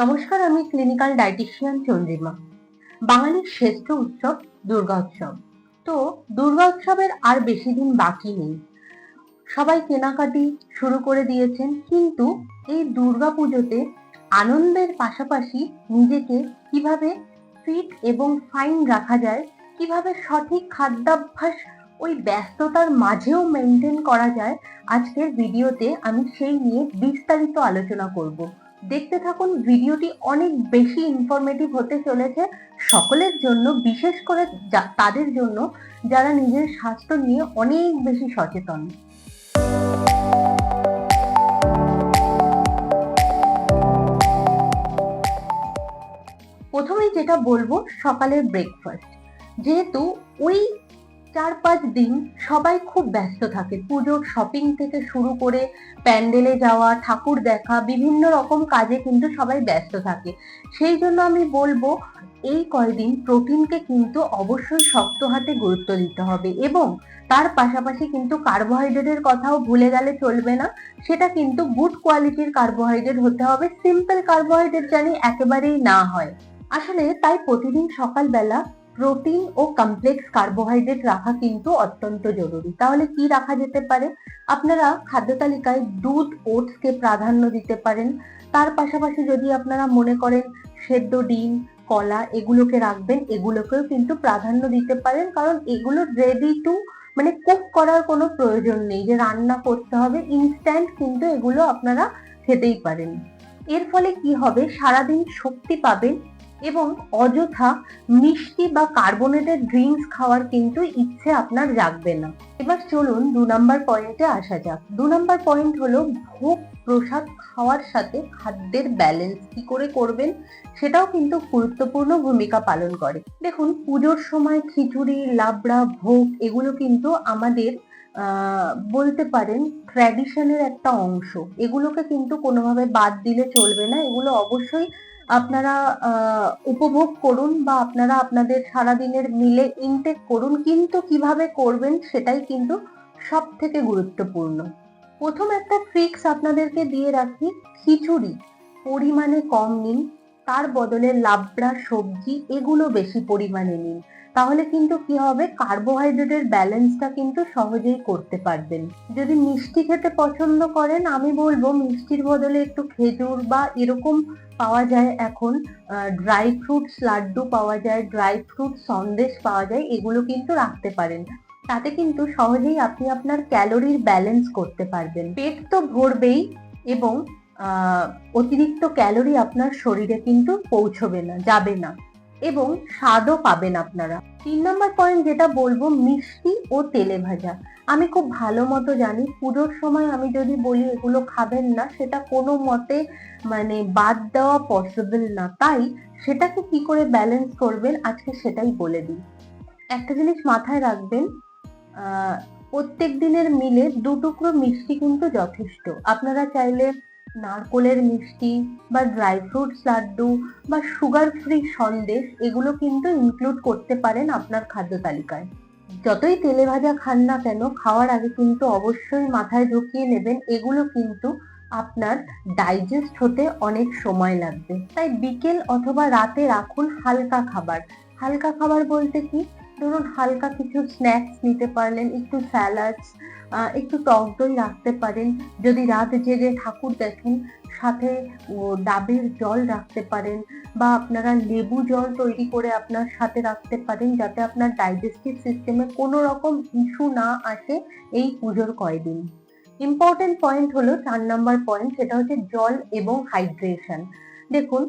নমস্কার, আমি clinical dietician Chandrima. বাঙালির শ্রেষ্ঠ উৎসব দুর্গা উৎসব। তো দুর্গা উৎসবের আর বেশি দিন বাকি নেই। সবাই কেনাকাটি শুরু করে দিয়েছেন, কিন্তু এই দুর্গা পুজোতে আনন্দের পাশাপাশি নিজেকে কীভাবে ফিট এবং ফাইন রাখা যায়, কীভাবে সঠিক খাদ্যাভ্যাস ওই ব্যস্ততার মাঝেও মেনটেন করা যায়, আজকের ভিডিওতে আমি সেই নিয়ে বিস্তারিত আলোচনা করব। দেখতে থাকুন, ভিডিওটি অনেক বেশি ইনফরমেটিভ হতে চলেছে সকলের জন্য, বিশেষ করে তাদের জন্য, যারা নিজের স্বাস্থ্য নিয়ে অনেক বেশি সচেতন। প্রথমেই যেটা বলব, সকালের ব্রেকফাস্ট যেহেতু ওই চার পাঁচ দিন সবাই খুব ব্যস্ত থাকে। পুজোর শপিং থেকে শুরু করে প্যান্ডেলে যাওয়া, ঠাকুর দেখা, বিভিন্ন রকম কাজে কিন্তু সবাই ব্যস্ত থাকে। সেই জন্য আমি বলব, এই কয়দিন প্রোটিনকে কিন্তু অবশ্যই শক্ত হাতে গুরুত্ব দিতে হবে এবং তার পাশাপাশি কিন্তু কার্বোহাইড্রেটের কথাও ভুলে গেলে চলবে না। সেটা কিন্তু গুড কোয়ালিটির কার্বোহাইড্রেট হতে হবে। সিম্পল কার্বোহাইড্রেট জানি একেবারেই না হয়। আসলে তাই প্রতিদিন সকালবেলা প্রোটিন ও কমপ্লেক্স কার্বোহাইড্রেট রাখা কিন্তু অত্যন্ত জরুরি। তাহলে কি রাখা যেতে পারে? আপনারা খাদ্য তালিকায় দুধ ওটসকে প্রাধান্য দিতে পারেন। তার পাশাপাশি যদি আপনারা মনে করেন সেদ্ধ ডিম, কলা এগুলোকে রাখবেন, এগুলোকেও কিন্তু প্রাধান্য দিতে পারেন। কারণ এগুলো রেডি টু মানে কুক করার কোনো প্রয়োজন নেই। যে রান্না করতে হবে ইনস্ট্যান্ট কিন্তু এগুলো আপনারা খেতেই পারেন। এর ফলে কি হবে? সারাদিন শক্তি পাবেন এবং অযথা মিষ্টি বা কার্বোনেটেড ড্রিঙ্কস খাওয়ার কিন্তু ইচ্ছে আপনার জাগবে না। এবার চলুন দু নাম্বার পয়েন্টে আসা যাক। দু নাম্বার পয়েন্ট হলো ভোগ প্রসাদ খাওয়ার সাথে খাদ্যের ব্যালেন্স কি করে করবেন সেটাও কিন্তু গুরুত্বপূর্ণ ভূমিকা পালন করে। দেখুন, পুজোর সময় খিচুড়ি, লাবড়া, ভোগ এগুলো কিন্তু আমাদের বলতে পারেন ট্র্যাডিশনের একটা অংশ। এগুলোকে কিন্তু কোনোভাবে বাদ দিলে চলবে না। এগুলো অবশ্যই আপনারা উপভোগ করুন বা আপনারা আপনাদের সারাদিনের মিলে ইনটেক করুন, কিন্তু কীভাবে করবেন সেটাই কিন্তু সব থেকে গুরুত্বপূর্ণ। প্রথম একটা ট্রিক্স আপনাদেরকে দিয়ে রাখি, খিচুড়ি। পরিমাণে কম নিন, তার বদলে লাবড়া সবজি, এগুলো বেশি পরিমাণে নিন। তাহলে কিন্তু কি হবে? কার্বোহাইড্রেটের ব্যালেন্সটা কিন্তু সহজেই করতে পারবেন। যদি মিষ্টি খেতে পছন্দ করেন, আমি বলব মিষ্টির বদলে একটু খেজুর বা এরকম পাওয়া যায় এখন ড্রাই ফ্রুটস লাড্ডু পাওয়া যায় ড্রাই ফ্রুট সন্দেশ পাওয়া যায়, এগুলো কিন্তু রাখতে পারেন। তাতে কিন্তু সহজেই আপনি আপনার ক্যালোরির ব্যালেন্স করতে পারবেন। পেট তো ভরবেই এবং অতিরিক্ত ক্যালোরি আপনার শরীরে কিন্তু পৌঁছবে না, যাবে না। এবং স্বাদও পাবেন আপনারা। তিন নম্বর পয়েন্ট যেটা বলব, মিষ্টি ও তেলে ভাজা। আমি খুব ভালো মতো জানি, পুজোর সময় আমি যদি বলি এগুলো খাবেন না, সেটা কোনো মতে মানে বাদ দেওয়া পসিবল না। তাই সেটাকে কি করে ব্যালেন্স করবেন, আজকে সেটাই বলে দিই। একটা জিনিস মাথায় রাখবেন প্রত্যেক দিনের মিলে দু টুকরো মিষ্টি কিন্তু যথেষ্ট। আপনারা চাইলে নারকোলের মিষ্টি বা ড্রাই ফ্রুটস লাড্ডু বা সুগার ফ্রি সন্দেশ, এগুলো কিন্তু ইনক্লুড করতে পারেন আপনার খাদ্য তালিকায়। যতই তেলে ভাজা খান না কেন, খাওয়ার আগে কিন্তু অবশ্যই মাথায় ঢুকিয়ে নেবেন, এগুলো কিন্তু আপনার ডাইজেস্ট হতে অনেক সময় লাগবে। তাই বিকেল অথবা রাতে রাখুন হালকা খাবার। হালকা খাবার বলতে কি? ধরুন, হালকা কিছু স্ন্যাক্স নিতে পারলেন, একটু স্যালাডস একটু টক দই রাখতে পারেন। যদি রাত জেগে ঠাকুর দেখেন, সাথে ডাবের জল রাখতে পারেন বা আপনারা লেবু জল তৈরি করে আপনার সাথে রাখতে পারেন, যাতে আপনার ডাইজেস্টিভ সিস্টেমে কোনো রকম ইস্যু না আসে এই পুজোর কয়দিন। ইম্পর্টেন্ট পয়েন্ট হলো চার নাম্বার পয়েন্ট সেটা হচ্ছে জল এবং হাইড্রেশন দেখুন,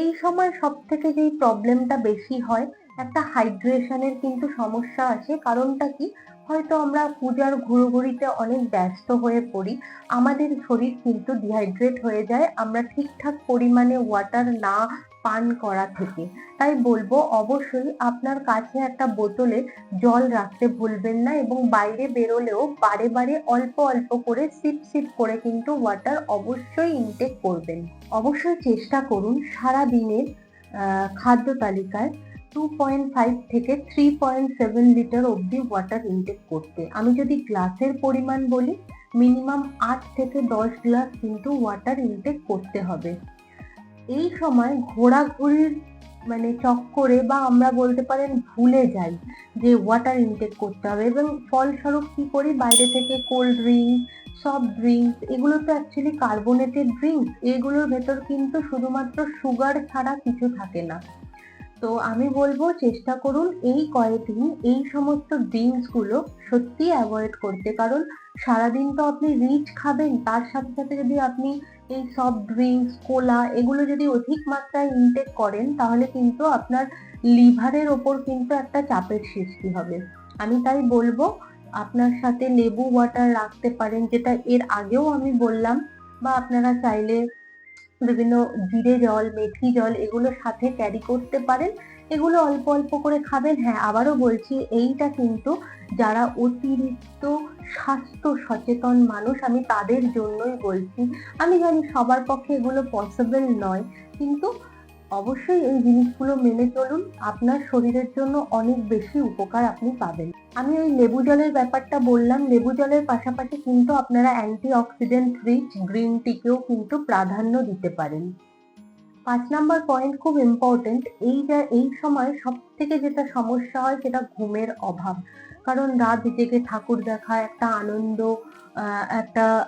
এই সময় সব থেকে যেই প্রবলেমটা বেশি হয় একটা হাইড্রেশনের কিন্তু সমস্যা আসে কারণটা কি? হয়তো আমরা পূজার ঘুরোঘুরিতে অনেক ব্যস্ত হয়ে পড়ি। আমাদের শরীর কিন্তু ডিহাইড্রেট হয়ে যায়। আমরা ঠিকঠাক পরিমাণে ওয়াটার না পান করা থেকে। তাই বলব, অবশ্যই আপনার কাছে একটা বোতলে জল রাখতে ভুলবেন না এবং বাইরে বেরোলেও বারে বারে অল্প অল্প করে সিপ সিপ করে কিন্তু ওয়াটার অবশ্যই ইনটেক করবেন। অবশ্যই চেষ্টা করুন সারা দিনের খাদ্য তালিকায় টু পয়েন্ট ফাইভ থেকে থ্রি পয়েন্ট সেভেন লিটার অবধি ওয়াটার ইনটেক করতে। আমি যদি গ্লাসের পরিমাণ বলি মিনিমাম আট থেকে দশ গ্লাস কিন্তু ওয়াটার ইনটেক করতে হবে। এই সময় ঘোরাঘুরির মানে চক্করে বা আমরা বলতে পারেন ভুলে যাই যে ওয়াটার ইনটেক করতে হবে এবং ফলস্বরূপ কি করি? বাইরে থেকে কোল্ড ড্রিঙ্ক সফট ড্রিঙ্কস এগুলো তো অ্যাকচুয়ালি কার্বোনেটেড ড্রিঙ্কস এগুলোর ভেতর কিন্তু শুধুমাত্র সুগার ছাড়া কিছু থাকে না। তো আমি বলব চেষ্টা করুন এই কয়েকদিন এই সমস্ত ড্রিঙ্কসগুলো সত্যি অ্যাভয়েড করতে। কারণ সারাদিন তো আপনি রিচ খাবেন, তার সাথে সাথে যদি আপনি এই সফট ড্রিঙ্কস কোলা এগুলো যদি অধিক মাত্রায় ইনটেক করেন, তাহলে কিন্তু আপনার লিভারের ওপর কিন্তু একটা চাপের সৃষ্টি হবে। আমি তাই বলব আপনার সাথে লেবু ওয়াটার রাখতে পারেন, যেটা এর আগেও আমি বললাম, বা আপনারা চাইলে বিভিন্ন জিরে জল, মেথি জল এগুলো সাথে ক্যারি করতে পারেন। এগুলো অল্প অল্প করে খাবেন। হ্যাঁ আবারও বলছি, এইটা কিন্তু যারা অতিরিক্ত স্বাস্থ্য সচেতন মানুষ, আমি তাদের জন্যই বলছি। আমি জানি সবার পক্ষে এগুলো পসিবল নয়, কিন্তু অবশ্যই এই জিনিসগুলো মেনে চলুন। আপনার শরীরের জন্য অনেক বেশি উপকার আপনি পাবেন। আমি ওই লেবু জলের ব্যাপারটা বললাম। লেবু জলের পাশাপাশি কিন্তু আপনারা অ্যান্টি অক্সিডেন্ট রিচ গ্রিন টিকেও কিন্তু প্রাধান্য দিতে পারেন। পাঁচ নাম্বার পয়েন্ট খুব ইম্পর্টেন্ট এই যা, এই সময় সব থেকে যেটা সমস্যা হয় সেটা ঘুমের অভাব। কারণ রাত জেগে ঠাকুর দেখা, একটা আনন্দ একটা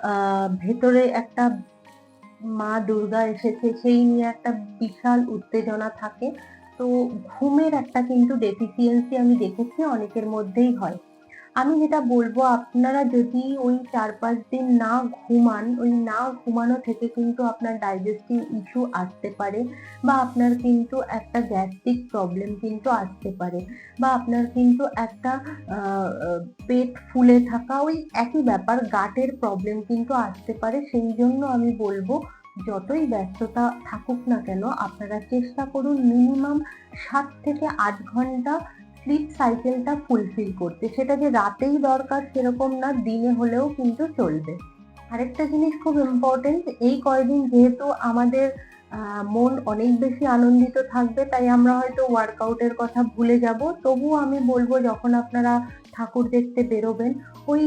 ভেতরে একটা মা দুর্গা এসেছে, সেই নিয়ে একটা বিশাল উত্তেজনা থাকে। তো ঘুমের একটা কিন্তু ডেফিসিয়েন্সি আমি দেখেছি, অনেকের মধ্যেই হয়। আমি যেটা বলব, আপনারা যদি ওই চার পাঁচ দিন না ঘুমান, ওই না ঘুমানো থেকে কিন্তু আপনার ডাইজেস্টিভ ইস্যু আসতে পারে বা আপনার কিন্তু একটা গ্যাস্ট্রিক প্রবলেম কিন্তু আসতে পারে বা আপনার কিন্তু একটা পেট ফুলে থাকা ওই একই ব্যাপার গাটের প্রবলেম কিন্তু আসতে পারে। সেই জন্য আমি বলব, যতই ব্যস্ততা থাকুক না কেন, আপনারা চেষ্টা করুন মিনিমাম সাত থেকে আট ঘণ্টা স্লিপ সাইকেলটা ফুলফিল করতে। সেটা যে রাতেই দরকার সেরকম না, দিনে হলেও কিন্তু চলবে। আরেকটা জিনিস খুব ইম্পর্টেন্ট এই কয়দিন যেহেতু আমাদের মন অনেক বেশি আনন্দিত থাকবে, তাই আমরা হয়তো ওয়ার্কআউটের কথা ভুলে যাব। তবুও আমি বলব, যখন আপনারা ঠাকুর দেখতে বেরোবেন, ওই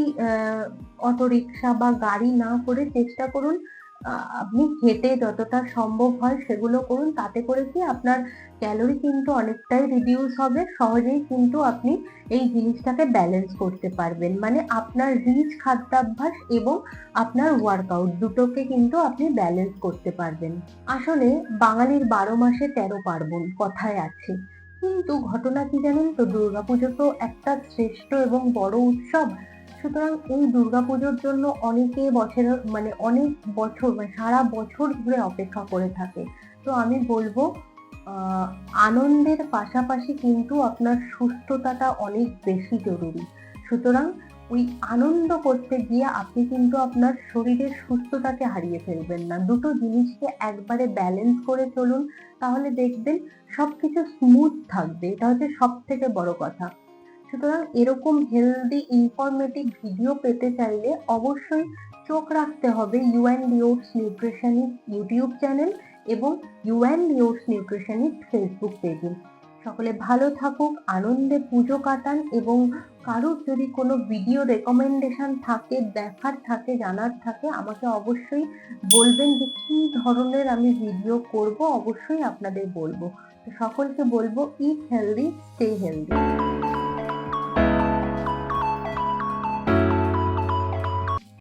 অটো রিক্সা বা গাড়ি না করে চেষ্টা করুন আপনি হেঁটে যতটা সম্ভব হয় সেগুলো করুন। তাতে করে কি আপনার ক্যালোরি কিন্তু অনেকটাই রিডিউস হবে। সহজেই কিন্তু আপনি এই জিনিসটাকে ব্যালেন্স করতে পারবেন। মানে আপনার রিচ খাদ্যাভ্যাস এবং আপনার ওয়ার্কআউট দুটোকে কিন্তু আপনি ব্যালেন্স করতে পারবেন। আসলে বাঙালির বারো মাসে তেরো পার্বণ কথায় আছে। কিন্তু ঘটনা কি জানেন তো? দুর্গাপুজো তো একটা শ্রেষ্ঠ এবং বড় উৎসব। সুতরাং এই দুর্গাপুজোর জন্য অনেকে বছরের মানে অনেক বছর মানে সারা বছর ধরে অপেক্ষা করে থাকে। তো আমি বলব আনন্দের পাশাপাশি কিন্তু আপনার সুস্থতাটা অনেক বেশি জরুরি। সুতরাং ওই আনন্দ করতে গিয়ে আপনি কিন্তু আপনার শরীরের সুস্থতাকে হারিয়ে ফেলবেন না। দুটো জিনিসকে একবারে ব্যালেন্স করে চলুন, তাহলে দেখবেন সবকিছু স্মুথ থাকবে। এটা হচ্ছে সব থেকে বড় কথা। সুতরাং এরকম হেলদি ইনফরমেটিভ ভিডিও পেতে চাইলে অবশ্যই চোখ রাখতে হবে ইউএন লিওটস নিউট্রিশনিস্ট ইউটিউব চ্যানেল এবং ইউএন লিওটস নিউট্রিশনিস্ট ফেসবুক পেজে সকলে ভালো থাকুক, আনন্দে পুজো কাটান এবং কারোর যদি কোনো ভিডিও রেকমেন্ডেশন থাকে, দেখার থাকে, জানার থাকে, আমাকে অবশ্যই বলবেন যে কি ধরনের আমি ভিডিও করব, অবশ্যই আপনাদের বলব। তো সকলকে বলব ইট হেলদি স্টে হেলদি